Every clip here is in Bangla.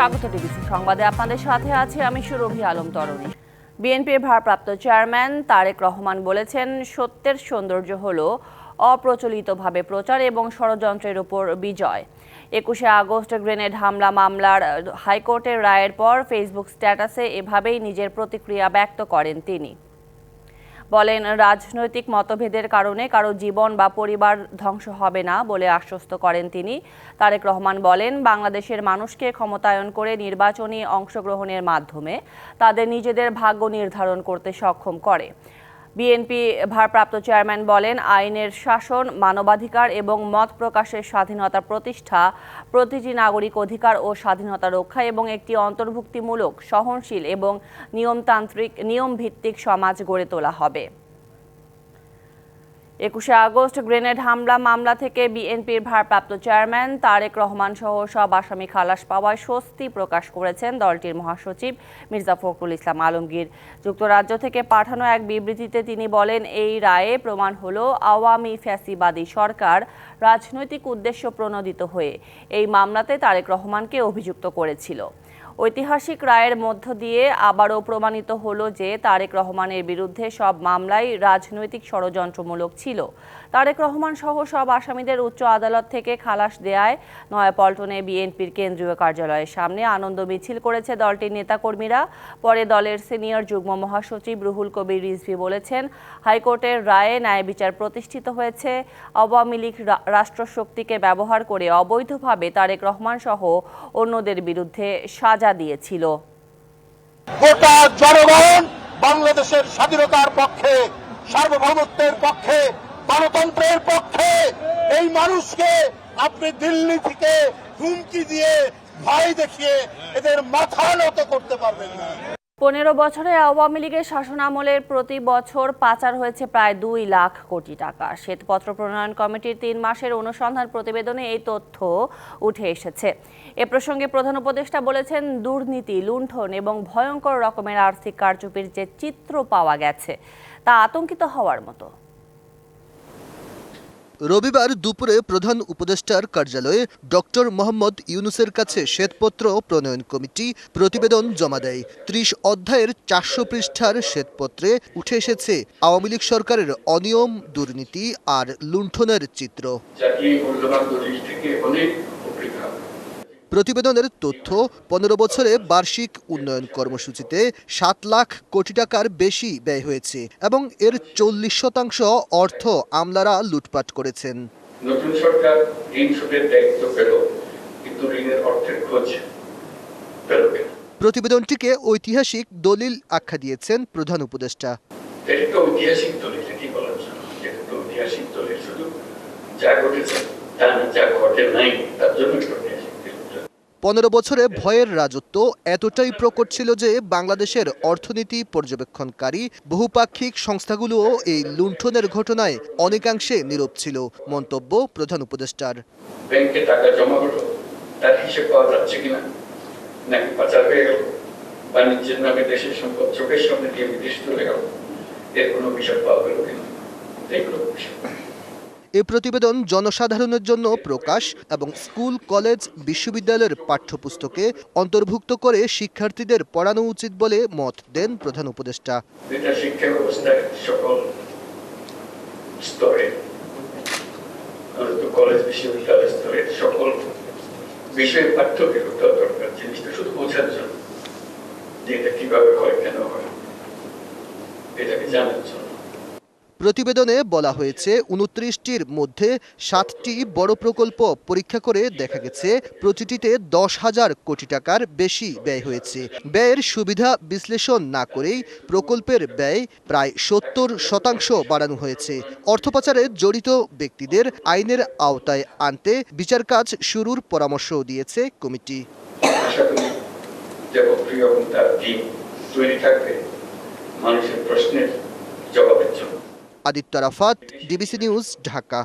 স্বাগত ডিবিসি সংবাদে আপনাদের সাথে আছি আমি সুরভি আলম তরণী। বিএনপির ভারপ্রাপ্ত চেয়ারম্যান তারেক রহমান বলেছেন, সত্যের সৌন্দর্য হল অপ্রচলিতভাবে প্রচার এবং ষড়যন্ত্রের উপর বিজয়। একুশে আগস্ট গ্রেনেড হামলা মামলার হাইকোর্টের রায়ের পর ফেসবুক স্ট্যাটাসে এভাবেই নিজের প্রতিক্রিয়া ব্যক্ত করেন তিনি। বলেন, রাজনৈতিক মতভেদের কারণে কারও জীবন বা পরিবার ধ্বংস হবে না বলে আশ্বস্ত করেন তিনি। তারেক রহমান বলেন, বাংলাদেশের মানুষকে ক্ষমতায়ন করে নির্বাচনী অংশগ্রহণের মাধ্যমে তাদের নিজেদের ভাগ্য নির্ধারণ করতে সক্ষম করে। বিএনপি ভারপ্রাপ্ত চেয়ারম্যান বলেন, আইনের শাসন, মানবাধিকার এবং মত প্রকাশের স্বাধীনতা প্রতিষ্ঠা, প্রতিটি নাগরিক অধিকার ও স্বাধীনতা রক্ষা এবং একটি অন্তর্ভুক্তিমূলক, সহনশীল এবং নিয়মতান্ত্রিক, নিয়মভিত্তিক সমাজ গড়ে তোলা হবে। একুশে আগস্ট গ্রেনেড হামলা মামলা থেকে বিএনপির ভারপ্রাপ্ত চেয়ারম্যান তারেক রহমান সহ সব আসামি খালাস পাওয়ায় স্বস্তি প্রকাশ করেছেন দলটির মহাসচিব মির্জা ফখরুল ইসলাম আলমগীর। যুক্তরাজ্য থেকে পাঠানো এক বিবৃতিতে তিনি বলেন, এই রায়ে প্রমাণ হলো আওয়ামী ফ্যাসিবাদী সরকার রাজনৈতিক উদ্দেশ্য প্রণোদিত হয়ে এই মামলাতে তারেক রহমানকে অভিযুক্ত করেছিল। ঐতিহাসিক রায়ের মধ্য দিয়ে আবারও প্রমাণিত হলো যে তারেক রহমানের বিরুদ্ধে সব মামলাই রাজনৈতিক ষড়যন্ত্রমূলক ছিল। তারেক রহমান সহ সব আসামিদের উচ্চ আদালত থেকে খালাস দেয়ায় নয়াপল্টনে বিএনপির কেন্দ্রীয় কার্যালয়ের সামনে আনন্দ মিছিল করেছে দলটির নেতাকর্মীরা। পরে দলের সিনিয়র যুগ্ম মহাসচিব রুহুল কবির রিজভি বলেছেন, হাইকোর্টের রায়ে ন্যায় বিচার প্রতিষ্ঠিত হয়েছে। আওয়ামী লীগ রাষ্ট্রশক্তিকে ব্যবহার করে অবৈধভাবে তারেক রহমান সহ অন্যদের বিরুদ্ধে সাজা দিয়েছিল। বাংলাদেশের স্বাধীনতার পক্ষে, সার্বভৌমত্বের পক্ষে গণতন্ত্রের পক্ষে এই মানুষকে আপনি দিল্লি থেকে হুমকি দিয়ে ভয় দেখিয়ে এদের মাথা নত করতে পারবেন না। পনেরো বছরে আওয়ামী লীগের শাসনামলের প্রতি বছর পাচার হয়েছে প্রায় দুই লাখ কোটি টাকা। শ্বেতপত্র প্রণয়ন কমিটির তিন মাসের অনুসন্ধান প্রতিবেদনে এই তথ্য উঠে এসেছে। এ প্রসঙ্গে প্রধান উপদেষ্টা বলেছেন, দুর্নীতি, লুণ্ঠন এবং ভয়ঙ্কর রকমের আর্থিক কারচুপির যে চিত্র পাওয়া গেছে, তা আতঙ্কিত হওয়ার মতো। রবিবার দুপুরে প্রধান উপদেষ্টার কার্যালয়ে ডক্টর মোহাম্মদ ইউনুসের কাছে শ্বেতপত্র প্রণয়ন কমিটি প্রতিবেদন জমা দেয়। ত্রিশ অধ্যায়ের চারশো পৃষ্ঠার শ্বেতপত্রে উঠে এসেছে আওয়ামী লীগ সরকারের অনিয়ম, দুর্নীতি আর লুণ্ঠনের চিত্র জাতীয় মূল্যবান দলিল থেকে অনেক উপকৃত হবে প্রতিবেদনের তথ্য পনেরো বছরে বার্ষিক উন্নয়ন কর্মসূচিতে সাত লাখ কোটি টাকার বেশি ব্যয় হয়েছে এবং এর চল্লিশ শতাংশ অর্থ আমলারা লুটপাট করেছেন। নতুন সরকার ঋণ দায়িত্ব পেল কিন্তু ঋণের অর্থের খোঁজ পেল প্রতিবেদনটিকে ঐতিহাসিক দলিল আখ্যা দিয়েছেন প্রধান উপদেষ্টা। ঐতিহাসিক দলিল ঐতিহাসিক দলিল শুধু যা ঘটেছে তা যা ঘটে নাই তার জন্য পনেরো বছরে ভয়ের রাজত্ব এতটাই প্রকট ছিল যে বাংলাদেশের অর্থনীতি পর্যবেক্ষণকারী বহুপাক্ষিক সংস্থাগুলোও এই লুণ্ঠনের ঘটনায় অনেকাংশে নীরব ছিল, মন্তব্য প্রধান উপদেষ্টার। ব্যাংকে টাকা জমা হলো, তার হিসেব পাওয়া যাচ্ছে কিনা? নাকি পাচার হয়ে গেল? নামে দেশের সম্পদ, চোখের সামনে দিয়ে বিদেশ চলে গেল? এর কোনো হিসাব পাওয়া গেল কিনা? এগুলো এ প্রতিবেদন জনসাধারণের জন্য প্রকাশ এবং স্কুল, কলেজ, বিশ্ববিদ্যালয়ের পাঠ্যপুস্তকে অন্তর্ভুক্ত করে শিক্ষার্থীদের পড়ানো উচিত বলে মত দেন প্রধান উপদেষ্টা। জিনিসটা শুধু বোঝার জন্য এটা কীভাবে হয়, কেন হয়, এটাকে জানার জন্য। প্রতিবেদনে বলা হয়েছে, উনত্রিশটির মধ্যে সাতটি বড় প্রকল্প পরীক্ষা করে দেখা গেছে, প্রতিটিতে দশ হাজার কোটি টাকার বেশি ব্যয় হয়েছে। ব্যয়ের সুবিধা বিশ্লেষণ না করেই প্রকল্পের ব্যয় প্রায় সত্তর শতাংশ বাড়ানো হয়েছে। অর্থপাচারে জড়িত ব্যক্তিদের আইনের আওতায় আনতে বিচার কাজ শুরুর পরামর্শও দিয়েছে কমিটি। মানুষের প্রশ্নের আদিত্য রাফাত, ডিবিসি নিউজ, ঢাকা।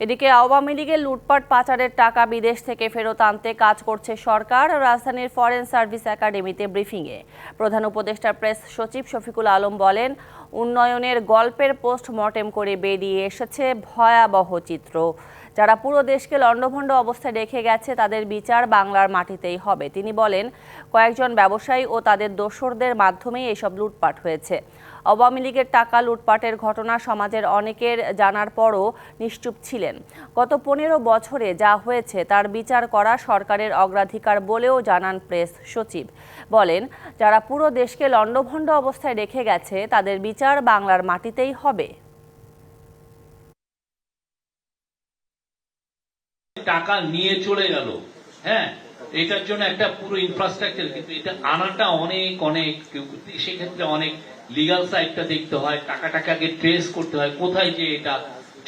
এদিকে আওয়ামী লীগের লুটপাট পাচারের টাকা বিদেশ থেকে ফেরত আনতে কাজ করছে সরকার, রাজধানীর ফরেন সার্ভিস একাডেমিতে ব্রিফিংয়ে। প্রধান উপদেষ্টার প্রেস সচিব শফিকুল আলম বলেন, উন্নয়নের গল্পের পোস্টমর্টেম করে বেরিয়ে এসেছে ভয়াবহ চিত্র। যারা পুরো দেশকে লণ্ডভণ্ড অবস্থায় রেখে গেছে, তাদের বিচার বাংলার মাটিতেই হবে। তিনি বলেন, কয়েকজন ব্যবসায়ী ও তাদের দোসরদের মাধ্যমেই এসব লুটপাট হয়েছে। আওয়ামী লীগের টাকা লুটপাটের ঘটনা সমাজের অনেকের জানার পরও নিশ্চুপ ছিলেন। গত পনেরো বছরে যা হয়েছে তার বিচার করা সরকারের অগ্রাধিকার বলেও জানান প্রেস সচিব। বলেন, যারা পুরো দেশকে লণ্ডভণ্ড অবস্থায় রেখে গেছে, তাদের বিচার বাংলার মাটিতেই হবে। টাকা নিয়ে চলে গেল। হ্যাঁ এটার জন্য একটা পুরো ইনফ্রাস্ট্রাকচার কিন্তু এটা আনাটা অনেক অনেক, সেক্ষেত্রে অনেক লিগাল সাইডটা দেখতে হয় টাকা টাকাকে ট্রেস করতে হয়, কোথায় যে এটা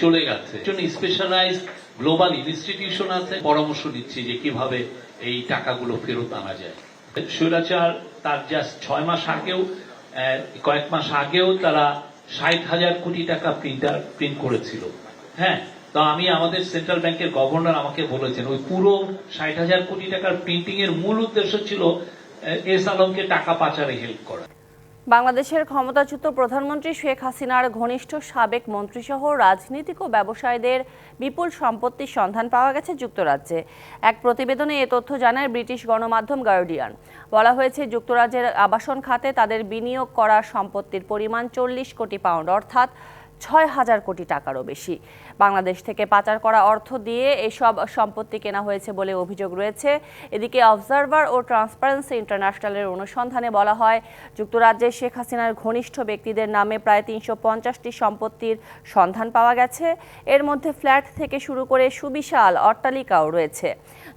চলে গেছে। স্পেশালাইজ গ্লোবাল ইনস্টিটিউশন আছে, পরামর্শ দিচ্ছি যে কীভাবে এই টাকাগুলো ফেরত আনা যায়। স্বৈরাচার তার জাস্ট ছয় মাস আগেও কয়েক মাস আগেও তারা ষাট হাজার কোটি টাকা প্রিন্টার প্রিন্ট করেছিল। হ্যাঁ তো আমি আমাদের সেন্ট্রাল ব্যাংকের গভর্নর আমাকে বলেছেন, ওই পুরো ষাট হাজার কোটি টাকার প্রিন্টিং এর মূল উদ্দেশ্য ছিল এস আলমকে টাকা পাচারে হেল্প করা। বাংলাদেশের ক্ষমতাচ্যুত প্রধানমন্ত্রী শেখ হাসিনার ঘনিষ্ঠ সাবেক মন্ত্রীসহ রাজনীতিক ও ব্যবসায়ীদের বিপুল সম্পত্তির সন্ধান পাওয়া গেছে যুক্তরাজ্যে। এক প্রতিবেদনে এ তথ্য জানায় ব্রিটিশ গণমাধ্যম গার্ডিয়ান। বলা হয়েছে, যুক্তরাজ্যের আবাসন খাতে তাদের বিনিয়োগ করা সম্পত্তির পরিমাণ চল্লিশ কোটি পাউন্ড, অর্থাৎ ছয় হাজার কোটি টাকারও বেশি। বাংলাদেশ থেকে পাচার করা অর্থ দিয়ে এসব সম্পত্তি কেনা হয়েছে বলে অভিযোগ রয়েছে। এদিকে অবজারভার ও ট্রান্সপারেন্সি ইন্টারন্যাশনালের অনুসন্ধানে বলা হয়, যুক্তরাজ্যে শেখ হাসিনার ঘনিষ্ঠ ব্যক্তিদের নামে প্রায় তিনশো পঞ্চাশটি সম্পত্তির সন্ধান পাওয়া গেছে। এর মধ্যে ফ্ল্যাট থেকে শুরু করে সুবিশাল অট্টালিকাও রয়েছে।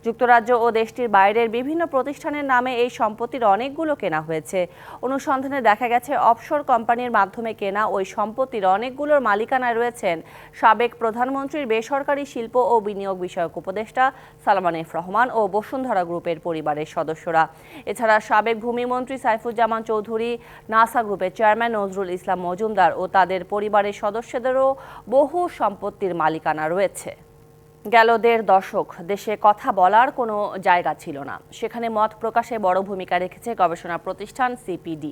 যুক্তরাজ্য ও দেশটির বাইরের বিভিন্ন প্রতিষ্ঠানের নামে এই সম্পত্তির অনেকগুলো কেনা হয়েছে। অনুসন্ধানে দেখা গেছে, অফশোর কোম্পানির মাধ্যমে কেনা ওই সম্পত্তির অনেকগুলোর মালিকানায় রয়েছেন সাবেক প্রধানমন্ত্রীর বেসরকারি শিল্প ও বিনিয়োগ বিষয়ক উপদেষ্টা সালমান এফ রহমান ও বসুন্ধরা গ্রুপের পরিবারের সদস্যরা। এছাড়া সাবেক ভূমিমন্ত্রী সাইফুজ্জামান চৌধুরী, নাসা গ্রুপের চেয়ারম্যান নজরুল ইসলাম মজুমদার ও তাদের পরিবারের সদস্যদেরও বহু সম্পত্তির মালিকানা রয়েছে। গেল দেড় দশক। দেশে কথা বলার কোনো জায়গা ছিল না। সেখানে মত প্রকাশে বড় ভূমিকা রেখেছে গবেষণা প্রতিষ্ঠান সিপিডি।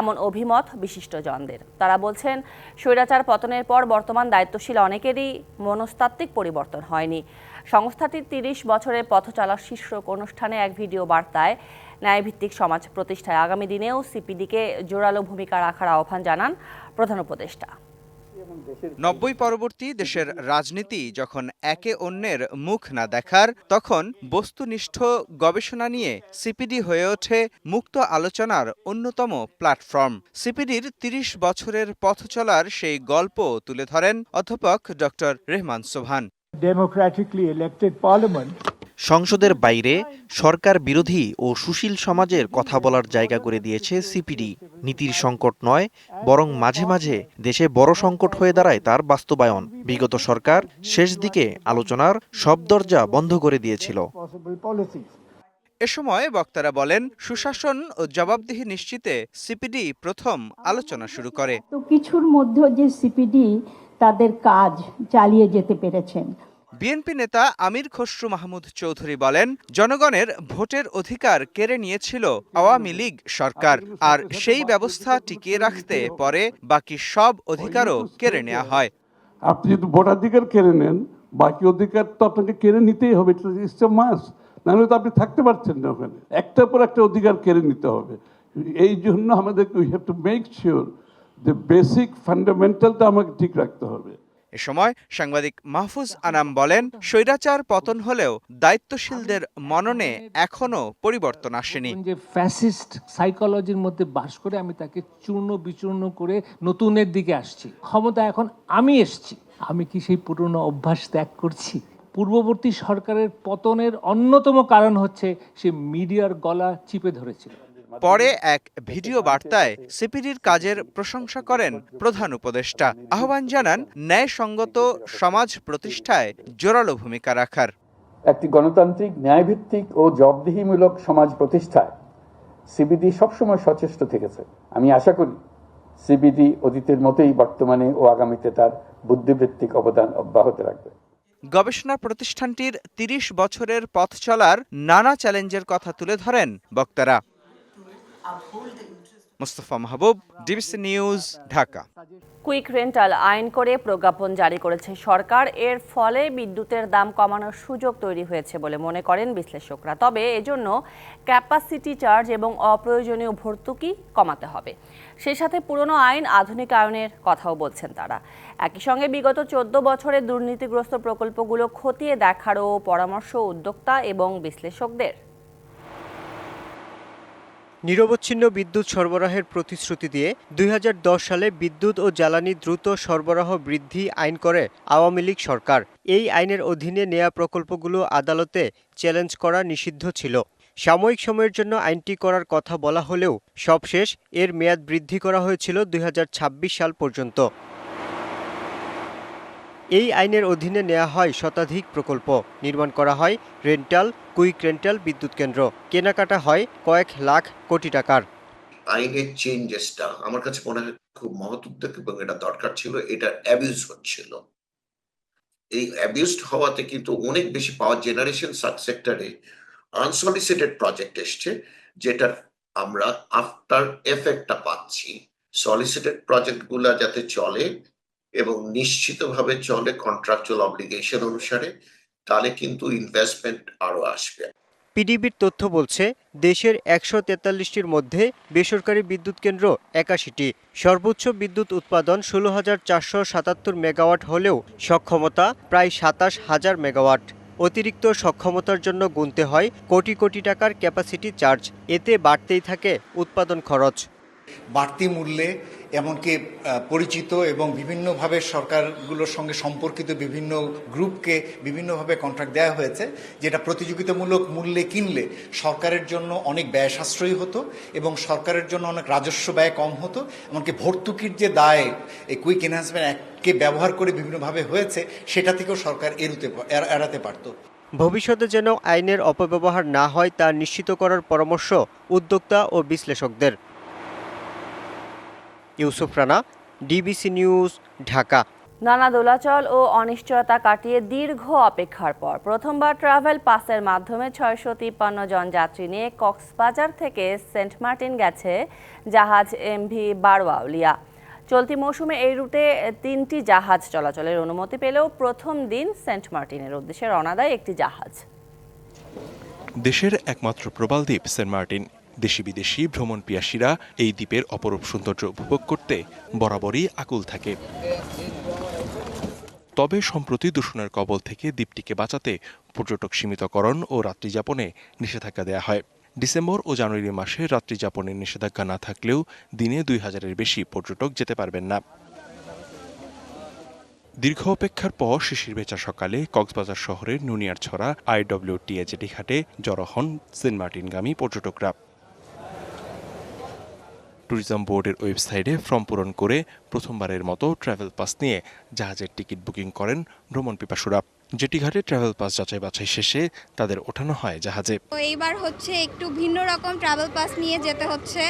এমন অভিমত বিশিষ্টজনদের তারা বলছেন, স্বৈরাচার পতনের পর বর্তমান দায়িত্বশীল অনেকেরই মনস্তাত্ত্বিক পরিবর্তন হয়নি। সংস্থাটির তিরিশ বছরের পথ চলার শীর্ষক অনুষ্ঠানে এক ভিডিও বার্তায় ন্যায়ভিত্তিক সমাজ প্রতিষ্ঠায় আগামী দিনেও সিপিডিকে জোরালো ভূমিকা রাখার আহ্বান জানান প্রধান উপদেষ্টা। নব্বই পরবর্তী দেশের রাজনীতি যখন একে অন্যের মুখ না দেখার, তখন বস্তুনিষ্ঠ গবেষণা নিয়ে সিপিডি হয়ে ওঠে মুক্ত আলোচনার অন্যতম প্ল্যাটফর্ম। সিপিডির তিরিশ বছরের পথ চলার সেই গল্প তুলে ধরেন অধ্যাপক ডক্টর রেহমান সোভান democratically elected parliament সংসদের বাইরে সরকার বিরোধী ও সুশীল সমাজের কথা বলার জায়গা করে দিয়েছে সিপিডি। নীতির সংকট নয় বরং মাঝে মাঝে দেশে বড় সংকট হয়ে দাঁড়ায় তার বাস্তবায়ন। বিগত সরকার শেষ দিকে আলোচনার সব দরজা বন্ধ করে দিয়েছিল। এ সময় বক্তারা বলেন সুশাসন ও জবাবদিহি নিশ্চিতে সিপিডি প্রথম আলোচনা শুরু করে। তো কিছুর মধ্যে যে সিপিডি তাদের কাজ চালিয়ে যেতে পেরেছেন। বিএনপি নেতা আমির খসরু মাহমুদ চৌধুরী বলেন, জনগণের ভোটের অধিকার কেড়ে নিয়েছিল আওয়ামী লীগ সরকার, আর সেই ব্যবস্থা টিকিয়ে রাখতে পরে বাকি সব অধিকারও কেড়ে নেওয়া হয়। আপনি যদি ভোটাধিকার কেড়ে নেন, বাকি অধিকার তো আপনাকে কেড়ে নিতেই হবে মাস নাহলে তো আপনি থাকতে পারছেন না ওখানে। একটার পর একটা অধিকার কেড়ে নিতে হবে। এই জন্য আমাদের we have to make sure যে বেসিক ফান্ডামেন্টালটা আমাকে ঠিক রাখতে হবে। এ সময় সাংবাদিক মাহফুজ আনাম বলেন স্বৈরাচার পতন হলেও দায়িত্বশীলদের মননে এখনও পরিবর্তন আসেনি। যে ফ্যাসিস্ট সাইকোলজির মধ্যে বাস করে আমি তাকে চূর্ণ বিচূর্ণ করে নতুনের দিকে আসছি। ক্ষমতা এখন আমি এসছি। আমি কি সেই পুরনো অভ্যাস ত্যাগ করছি? পূর্ববর্তী সরকারের পতনের অন্যতম কারণ হচ্ছে সে মিডিয়ার গলা চিপে ধরেছিল। পরে এক ভিডিও বার্তায় সিপিডির কাজের প্রশংসা করেন প্রধান উপদেষ্টা। আহ্বান জানান ন্যায়সঙ্গত সমাজ প্রতিষ্ঠায় জোরালো ভূমিকা রাখার। একটি গণতান্ত্রিক ন্যায়ভিত্তিক ও জবাবদিহিমূলক সমাজ প্রতিষ্ঠায় সিবিডি সবসময় সচেষ্ট থেকেছে। আমি আশা করি সিবিডি অতীতের মতোই বর্তমানে ও আগামীতে তার বুদ্ধিবৃত্তিক অবদান অব্যাহত রাখবে। গবেষণা প্রতিষ্ঠানটির তিরিশ বছরের পথ চলার নানা চ্যালেঞ্জের কথা তুলে ধরেন বক্তারা। Mostafa Mahbub DBC news Dhaka. Quick rental আইন করে প্রজ্ঞাপন জারি করেছে সরকার। এর ফলে বিদ্যুতের দাম কমানোর সুযোগ তৈরি হয়েছে বলে মনে করেন বিশ্লেষকরা। তবে এজন্য ক্যাপাসিটি চার্জ এবং অপ্রয়োজনীয় ভর্তুকি কমাতে হবে। সেই সাথে পুরনো আইন আধুনিকায়নের কথাও বলছেন তারা। একই সঙ্গে বিগত চোদ্দ বছরের দুর্নীতিগ্রস্ত প্রকল্পগুলো খতিয়ে দেখারও পরামর্শ উদ্যোক্তা এবং বিশ্লেষকদের। নিরবচ্ছিন্ন বিদ্যুৎ সরবরাহের প্রতিশ্রুতি দিয়ে দুই হাজার দশ সালে বিদ্যুৎ ও জ্বালানি দ্রুত সরবরাহ বৃদ্ধি আইন করে আওয়ামী লীগ সরকার। এই আইনের অধীনে নেয়া প্রকল্পগুলো আদালতে চ্যালেঞ্জ করা নিষিদ্ধ ছিল। সাময়িক সময়ের জন্য আইনটি করার কথা বলা হলেও সবশেষ এর মেয়াদ বৃদ্ধি করা হয়েছিল দুই হাজার ছাব্বিশ সাল পর্যন্ত। এই আইনের অধীনে নেওয়া হয় শতাধিক প্রকল্প। নির্মাণ করা হয় রেন্টাল, কুইক রেন্টাল বিদ্যুৎ কেন্দ্র। কেনাকাটা হয় কয়েক লাখ কোটি টাকার। আইনের চেঞ্জেসটা আমার কাছে মনে হয় খুব মহৎ এবং এটা দরকার ছিল, এটা অ্যাবিউজ হচ্ছিল। এই অ্যাবিউজড হওয়াতে কিন্তু অনেক বেশি পাওয়ার জেনারেশন সাব সেক্টরে আনসলিসিটেড প্রজেক্ট এসছে, যেটার আমরা আফটার এফেক্টটা পাচ্ছি। সলিসিটেড প্রজেক্টগুলো যাতে চলে এবং নিশ্চিতভাবে চলে কন্ট্রাকচুয়াল অব্লিগেশন অনুসারে, তাহলে কিন্তু ইনভেস্টমেন্ট আরও আসবে। পিডিবির তথ্য বলছে, দেশের একশো তেতাল্লিশটির মধ্যে বেসরকারি বিদ্যুৎ কেন্দ্র একাশিটি। সর্বোচ্চ বিদ্যুৎ উৎপাদন ষোলো হাজার চারশো সাতাত্তর মেগাওয়াট হলেও সক্ষমতা প্রায় সাতাশ হাজার মেগাওয়াট। অতিরিক্ত সক্ষমতার জন্য গুনতে হয় কোটি কোটি টাকার ক্যাপাসিটি চার্জ এতে বাড়তেই থাকে উৎপাদন খরচ। বাড়তি মূল্যে, এমনকি পরিচিত এবং বিভিন্নভাবে সরকারগুলোর সঙ্গে সম্পর্কিত বিভিন্ন গ্রুপকে বিভিন্নভাবে কন্ট্রাক্ট দেওয়া হয়েছে, যেটা প্রতিযোগিতামূলক মূল্যে কিনলে সরকারের জন্য অনেক ব্যয় সাশ্রয়ী হতো এবং সরকারের জন্য অনেক রাজস্ব ব্যয় কম হতো। এমনকি ভর্তুকির যে দায়, এই কুইক এনহ্যান্সমেন্ট অ্যাক্টকে ব্যবহার করে বিভিন্নভাবে হয়েছে, সেটা থেকেও সরকার এড়ুতে এড়াতে পারতো। ভবিষ্যতে যেন আইনের অপব্যবহার না হয়, তা নিশ্চিত করার পরামর্শ উদ্যোক্তা ও বিশ্লেষকদের। Yusuf Rana DBC news Dhaka. নানা দোলাচল ও অনিশ্চয়তা কাটিয়ে দীর্ঘ অপেক্ষার পর প্রথমবার ট্রাভেল পাসের মাধ্যমে ছয়শো তিপ্পান্ন জন যাত্রী নিয়ে কক্সবাজার থেকে সেন্ট মার্টিন গেছে জাহাজ এমভি বারওয়াউলিয়া। চলতি মৌসুমে এই রুটে তিনটি জাহাজ চলাচলের অনুমতি পেলেও প্রথম দিন সেন্ট মার্টিনের উদ্দেশ্যে রওনা দেয় একটি জাহাজ। দেশের একমাত্র প্রবাল দ্বীপ সেন্ট মার্টিন। দেশি বিদেশি ভ্রমণ পিয়াসীরা এই দ্বীপের অপরূপ সৌন্দর্য উপভোগ করতে বরাবরই আকুল থাকে। তবে সম্প্রতি দূষণের কবল থেকে দ্বীপটিকে বাঁচাতে পর্যটক সীমিতকরণ ও রাত্রিযাপনে নিষেধাজ্ঞা দেওয়া হয়। ডিসেম্বর ও জানুয়ারি মাসে রাত্রিযাপনের নিষেধাজ্ঞা না থাকলেও দিনে দুই হাজারের বেশি পর্যটক যেতে পারবেন না। দীর্ঘ অপেক্ষার পর শিশির বেচা সকালে কক্সবাজার শহরের নুনিয়ারছড়া আইডব্লিউটিএ জেটি ঘাটে জড়ো হন সেন্ট মার্টিনগামী পর্যটকরা। ট্যুরিজম বোর্ডের ওয়েবসাইটে ফর্ম পূরণ করে প্রথমবারের মতো ট্রাভেল পাস নিয়ে জাহাজের টিকিট বুকিং করেন ভ্রমণ পিপাসুরা। জেটি ঘাটে ট্রাভেল পাস যাচাই বাছাই শেষে তাদের ওঠানো হয় জাহাজে। তো এইবার হচ্ছে একটু ভিন্ন রকম ট্রাভেল পাস নিয়ে যেতে হচ্ছে।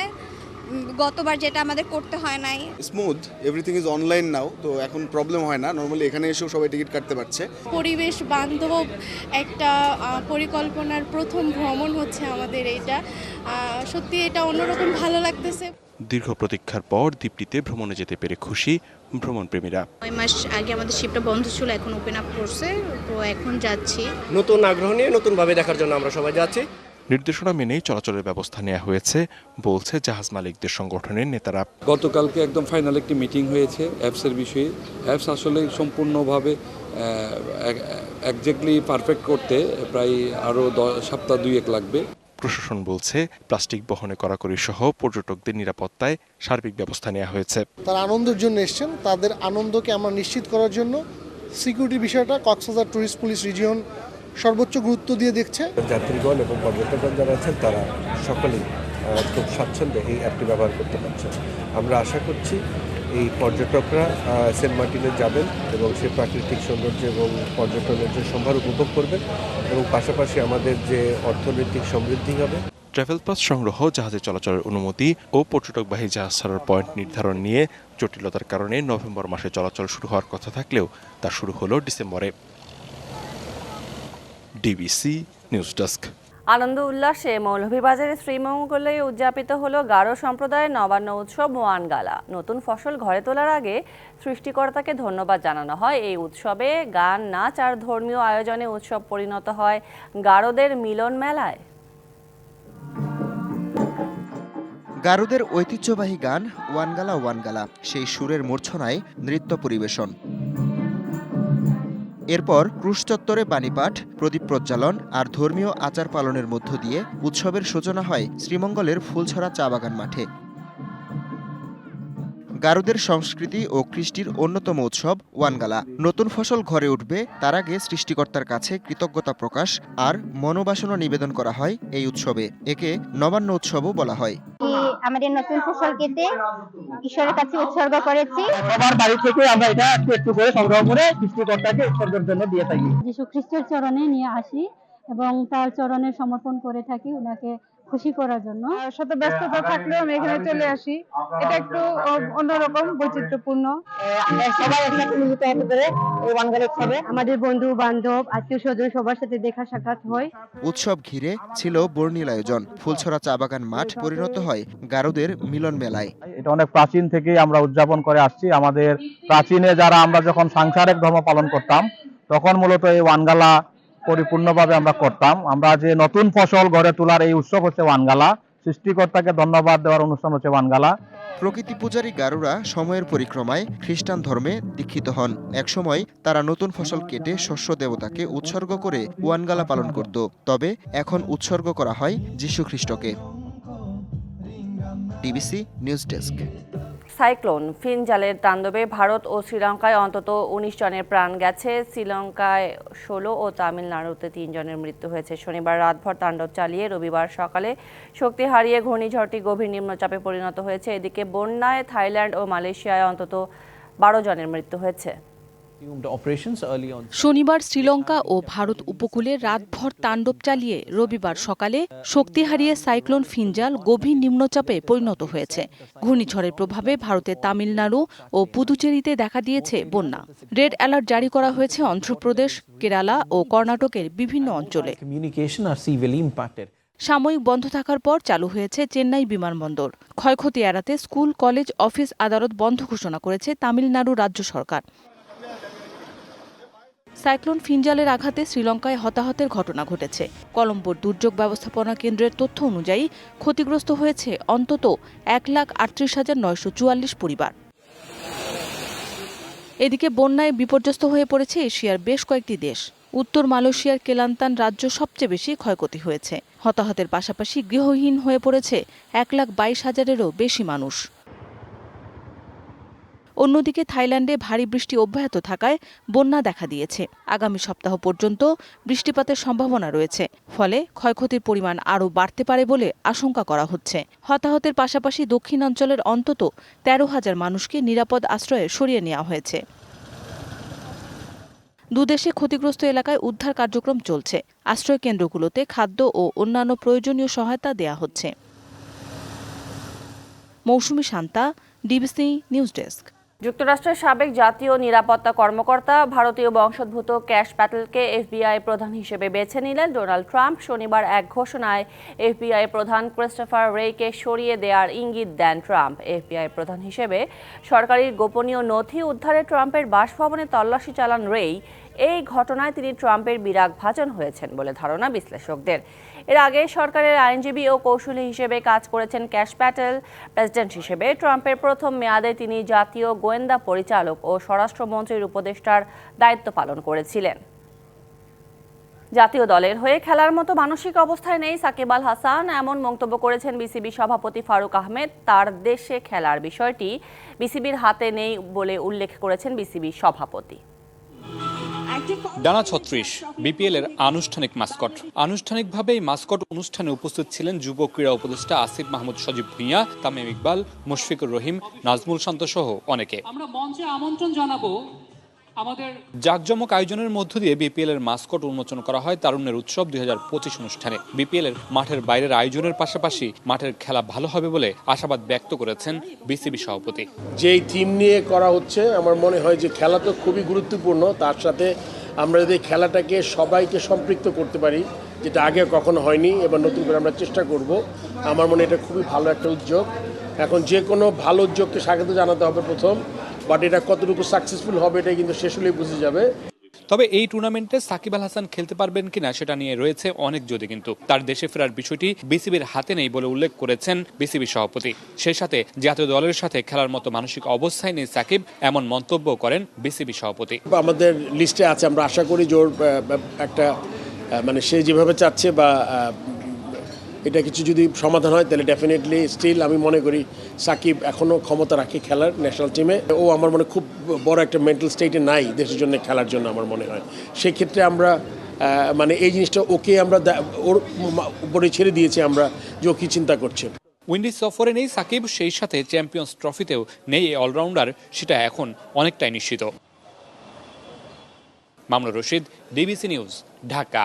গতবার যেটা আমাদের করতে হয় নাই। Smooth everything is online now তো এখন প্রবলেম হয় না। নর্মালি এখানে এসেও সবাই টিকিট কাটতে পারছে। পরিবেশ বান্ধব একটা পরিকল্পনার প্রথম ভ্রমণ হচ্ছে আমাদের এইটা। সত্যি এটা অন্যরকম ভালো লাগতেছে। দীর্ঘ প্রতীক্ষার পর দ্বীপটিতে ভ্রমণে যেতে পেরে খুশি ভ্রমণ প্রেমীরা নয় মাস আগে আমাদের শিপটা বন্ধ ছিল এখন ওপেন আপ করছে তো এখন যাচ্ছি। নতুন আগ্রহ নিয়ে নতুনভাবে দেখার জন্য আমরা সবাই যাচ্ছি। নির্দেশনা মেনেই চলাচলের ব্যবস্থা নেওয়া হয়েছে বলছে জাহাজ মালিকদের সংগঠনের নেতারা। গতকালকে একদম ফাইনাল একটি মিটিং হয়েছে অ্যাপসের বিষয়ে। অ্যাপস আসলে সম্পূর্ণভাবে একজ্যাক্টলি পারফেক্ট করতে প্রায় আরও সপ্তাহ দুই এক লাগবে। প্রশাসন বলছে প্লাস্টিক বহনে কড়াকড়ি সহ পর্যটকদের নিরাপত্তায় সার্বিক ব্যবস্থা নেওয়া হয়েছে। তারা আনন্দের জন্য এসছেন। তাদের আনন্দকে আমরা নিশ্চিত করার জন্য সিকিউরিটি বিষয়টা কক্সবাজার ট্যুরিস্ট পুলিশ রিজিয়ন সর্বোচ্চ গুরুত্ব দিয়ে দেখছে। যাত্রীগণ এবং পর্যটকগণ যারা আছেন তারা সকলেই খুব স্বাচ্ছন্দ্যে এই অ্যাপটি ব্যবহার করতে পারছেন। আমরা আশা করছি এই পর্যটকরা সেন্ট মার্টিনে যাবেন এবং সে প্রাকৃতিক সৌন্দর্য এবং পর্যটনের যে সম্ভার উপভোগ করবেন এবং পাশাপাশি আমাদের যে অর্থনৈতিক সমৃদ্ধি হবে। ট্রাভেল পাস সংগ্রহ, জাহাজে চলাচলের অনুমতি ও পর্যটকবাহী জাহাজ ছাড়ার পয়েন্ট নির্ধারণ নিয়ে জটিলতার কারণে নভেম্বর মাসে চলাচল শুরু হওয়ার কথা থাকলেও তা শুরু হলো ডিসেম্বরে। DBC news desk. আনন্দ উল্লাসে মৌলভীবাজারের শ্রীমঙ্গলে উদযাপিত হলো গারো সম্প্রদায়ের নবান্ন উৎসব মোয়ান গালা। নতুন ফসল ঘরে তোলার আগে সৃষ্টিকর্তাকে ধন্যবাদ জানানো হয়। এই উৎসবে গান, নাচ আর ধর্মীয় আয়োজনে উৎসব পরিণত হয় গারোদের মিলন মেলায়। গারুদের ঐতিহ্যবাহী গান ওয়ানগালা ওয়ানগালা সেই সুরের মূর্ছনায় নৃত্য পরিবেশন। এরপর ক্রুশ চত্বরে বাণীপাঠ, প্রদীপ প্রজ্বালন আর ধর্মীয় আচার পালনের মধ্য দিয়ে উৎসবের সূচনা হয় শ্রীমঙ্গলের ফুলছড়া চা বাগান মাঠে। গারুদের সংস্কৃতি ও কৃষ্টির অন্যতম উৎসব ওয়ানগালা। নতুন ফসল ঘরে উঠবে, তার আগে সৃষ্টিকর্তার কাছে কৃতজ্ঞতা প্রকাশ আর মনোবাসনা নিবেদন করা হয় এই উৎসবে। একে নবান্ন উৎসবও বলা হয়। আমাদের নতুন ফসল কেটে ঈশ্বরের কাছে উৎসর্গ করেছি। সবার বাড়ি থেকে আমরা এটা একটু একটু করে সংগ্রহ করে সৃষ্টিকর্তাকে উৎসর্গের জন্য দিয়ে থাকি। যীশু খ্রিস্টের চরণে নিয়ে আসি এবং তার চরণে সমর্পণ করে থাকি। ওনাকে খুশি করার জন্য। শত ব্যস্ততা থাকলেও আমি এখানে চলে আসি। এটা একটু অন্যরকম বৈচিত্র্যপূর্ণ। সবাই একসাথে মিলিত হতে করে এই বাঙালি উৎসবে। আমাদের বন্ধু বান্ধব আত্মীয় স্বজন সবার সাথে দেখা সাক্ষাৎ হয়। উৎসব ঘিরে ছিল বর্ণিল আয়োজন। ফুলছড়া চা বাগান মাঠ পরিণত হয় গারুদের মিলন মেলায়। এটা অনেক প্রাচীন থেকেই আমরা উদযাপন করে আসছি। আমাদের প্রাচীনে যারা আমরা যখন সাংসারিক ধর্ম পালন করতাম তখন মূলত এই ওয়ানগালা পরিপূর্ণভাবে আমরা করতাম। আমরা যে নতুন ফসল ঘরে তোলার এই উৎসব হচ্ছে ওয়ানগালা। সৃষ্টিকর্তাকে ধন্যবাদ দেওয়ার অনুষ্ঠান হচ্ছে ওয়ানগালা। প্রকৃতি পূজারী গারুরা সময়ের পরিক্রমায় খ্রিস্টান ধর্মে দীক্ষিত হন। একসময় তারা নতুন ফসল কেটে শস্য দেবতাকে উৎসর্গ করে ওয়ানগালা পালন করত। তবে এখন উৎসর্গ করা হয় যীশু খ্রিস্টকে ডিবিসি নিউজ ডেস্ক। সাইক্লোন। ফিনজালের তাণ্ডবে ভারত ও শ্রীলঙ্কায় অন্তত উনিশ জনের প্রাণ গেছে। শ্রীলঙ্কায় ষোলো ও তামিলনাড়ুতে তিন জনের মৃত্যু হয়েছে। শনিবার রাতভর তাণ্ডব চালিয়ে রবিবার সকালে শক্তি হারিয়ে ঘূর্ণিঝড়টি গভীর নিম্নচাপে পরিণত হয়েছে। এদিকে বন্যায় থাইল্যান্ড ও মালয়েশিয়ায় অন্তত বারো জনের মৃত্যু হয়েছে। শনিবার শ্রীলঙ্কা ও ভারত উপকূলে রাতভর তাণ্ডব চালিয়ে রবিবার সকালে শক্তি হারিয়ে সাইক্লোন ফিনজাল গভীর নিম্নচাপে পরিণত হয়েছে। ঘূর্ণিঝড়ের প্রভাবে ভারতের তামিলনাড়ু ও পুদুচেরিতে দেখা দিয়েছে বন্যা। রেড অ্যালার্ট জারি করা হয়েছে অন্ধ্রপ্রদেশ কেরালা ও কর্ণাটকের বিভিন্ন অঞ্চলে। সাময়িক বন্ধ থাকার পর চালু হয়েছে চেন্নাই বিমানবন্দর। ক্ষয়ক্ষতি এড়াতে স্কুল কলেজ অফিস আদালত বন্ধ ঘোষণা করেছে তামিলনাড়ু রাজ্য সরকার। সাইক্লোন ফিনজালের আঘাতে শ্রীলঙ্কায় হতাহতের ঘটনা ঘটেছে। কলম্বোর দুর্যোগ ব্যবস্থাপনা কেন্দ্রের তথ্য অনুযায়ী ক্ষতিগ্রস্ত হয়েছে অন্তত এক লাখ আটত্রিশ হাজার নয়শো চুয়াল্লিশ পরিবার। এদিকে বন্যায় বিপর্যস্ত হয়ে পড়েছে এশিয়ার বেশ কয়েকটি দেশ। উত্তর মালয়েশিয়ার কেলান্তান রাজ্য সবচেয়ে বেশি ক্ষয়ক্ষতি হয়েছে। হতাহতের পাশাপাশি গৃহহীন হয়ে পড়েছে এক লাখ বাইশ হাজারেরও বেশি মানুষ। অন্যদিকে থাইল্যান্ডে ভারী বৃষ্টি অব্যাহত থাকায় বন্যা দেখা দিয়েছে। আগামী সপ্তাহ পর্যন্ত বৃষ্টিপাতের সম্ভাবনা রয়েছে, ফলে ক্ষয়ক্ষতির পরিমাণ আরও বাড়তে পারে বলে আশঙ্কা করা হচ্ছে। হতাহতের পাশাপাশি দক্ষিণাঞ্চলের অন্তত তেরো হাজার মানুষকে নিরাপদ আশ্রয়ে সরিয়ে নেওয়া হয়েছে। দুদেশে ক্ষতিগ্রস্ত এলাকায় উদ্ধার কার্যক্রম চলছে। আশ্রয় কেন্দ্রগুলোতে খাদ্য ও অন্যান্য প্রয়োজনীয় সহায়তা দেয়া হচ্ছে। Mousumi Shanta, DBC news desk. যুক্তরাষ্ট্রের সাবেক জাতীয় নিরাপত্তা কর্মকর্তা ভারতীয় বংশোদ্ভূত ক্যাশ প্যাটেলকে এফবিআই প্রধান হিসেবে বেছে নিলেন ডোনাল্ড ট্রাম্প। শনিবার এক ঘোষণায় এফবিআই প্রধান ক্রিস্টোফার রেকে সরিয়ে দেওয়ার ইঙ্গিত দেন ট্রাম্প। এফবিআই প্রধান হিসেবে সরকারি গোপনীয় নথি উদ্ধারে ট্রাম্পের বাসভবনে তল্লাশি চালান রেই। এই ঘটনায় তিনি ট্রাম্পের বিরাগ ভাজন হয়েছেন বলে ধারণা বিশ্লেষকদের। এর আগে সরকারের আইনজীবী ও কৌশলী হিসেবে কাজ করেছেন ক্যাশ প্যাটেল প্রেসিডেন্ট হিসেবে। ট্রাম্পের প্রথম মেয়াদে তিনি জাতীয় গোয়েন্দা পরিচালক ও স্বরাষ্ট্রমন্ত্রীর উপদেষ্টার দায়িত্ব পালন করেছিলেন। জাতীয় দলের হয়ে খেলার মতো মানসিক অবস্থায় নেই সাকিব আল হাসান। এমন মন্তব্য করেছেন বিসিবি সভাপতি ফারুক আহমেদ। তার দেশে খেলার বিষয়টি বিসিবির হাতে নেই বলে উল্লেখ করেছেন বিসিবি সভাপতি। ডানা ছত্রিশ, বিপিএল এর আনুষ্ঠানিক মাস্কট। আনুষ্ঠানিকভাবে এই মাস্কট অনুষ্ঠানে উপস্থিত ছিলেন যুব ক্রীড়া উপদেষ্টা আসিফ মাহমুদ সজীব ভুঁইয়া, তামিম ইকবাল, মুশফিকুর রহিম, নাজমুল শান্ত সহ অনেকে। আমরা মঞ্চে আমন্ত্রণ জানাব আমাদের জাকজমক আয়োজনের মধ্য দিয়ে বিপিএল এর মাস্কট উন্মোচন করা হয় তারুণ্যের উৎসব দুই হাজার পঁচিশ অনুষ্ঠানে। বিপিএল এর মাঠের বাইরের আয়োজনের পাশাপাশি মাঠের খেলা ভালো হবে বলে আশাবাদ ব্যক্ত করেছেন বিসিবি সভাপতি। যেই টিম নিয়ে করা হচ্ছে আমার মনে হয় যে খেলা তো খুবই গুরুত্বপূর্ণ। তার সাথে আমরা যদি খেলাটাকে সবাইকে সম্পৃক্ত করতে পারি যেটা আগে কখনো হয়নি এবার নতুন করে আমরা চেষ্টা করব। আমার মনে এটা খুবই ভালো একটা উদ্যোগ। এখন যে কোনো ভালো উদ্যোগকে স্বাগত জানাতে হবে প্রথম। বাট এটা কতটুকু সাকসেসফুল হবে এটা কিন্তু শেষ হলেই বুঝে যাবে। তবে এই টুর্নামেন্টে সাকিব আল হাসান খেলতে পারবেন কিনা সেটা নিয়ে রয়েছে অনেক যদি কিন্তু। তার দেশে ফেরার বিষয়টি বিসিবির হাতে নেই বলে উল্লেখ করেছেন বিসিবি সভাপতি। সেই সাথে জাতীয় দলের সাথে খেলার মতো মানসিক অবস্থায় নেই সাকিব এমন মন্তব্য করেন বিসিবি সভাপতি। আমাদের লিস্টে আছে আমরা আশা করি ওর একটা মানে সে যেভাবে চাচ্ছে বা এটা কিছু যদি সমাধান হয়, তাহলে ডেফিনেটলি স্টিল আমি মনে করি সাকিব এখনও ক্ষমতা রাখে খেলার ন্যাশনাল টিমে ও আমার মনে খুব বড় একটা মেন্টাল স্টেটে নাই দেশের জন্য খেলার জন্য আমার মনে হয়। সেক্ষেত্রে আমরা মানে এই জিনিসটা ওকে আমরা ওর উপরে ছেড়ে দিয়েছি আমরা যে ও কী চিন্তা করছে। উইন্ডিজ সফরে নেই সাকিব, সেই সাথে চ্যাম্পিয়ন্স ট্রফিতেও নেই এই অলরাউন্ডার সেটা এখন অনেকটাই নিশ্চিত। Mamunur Rashid DBC news Dhaka.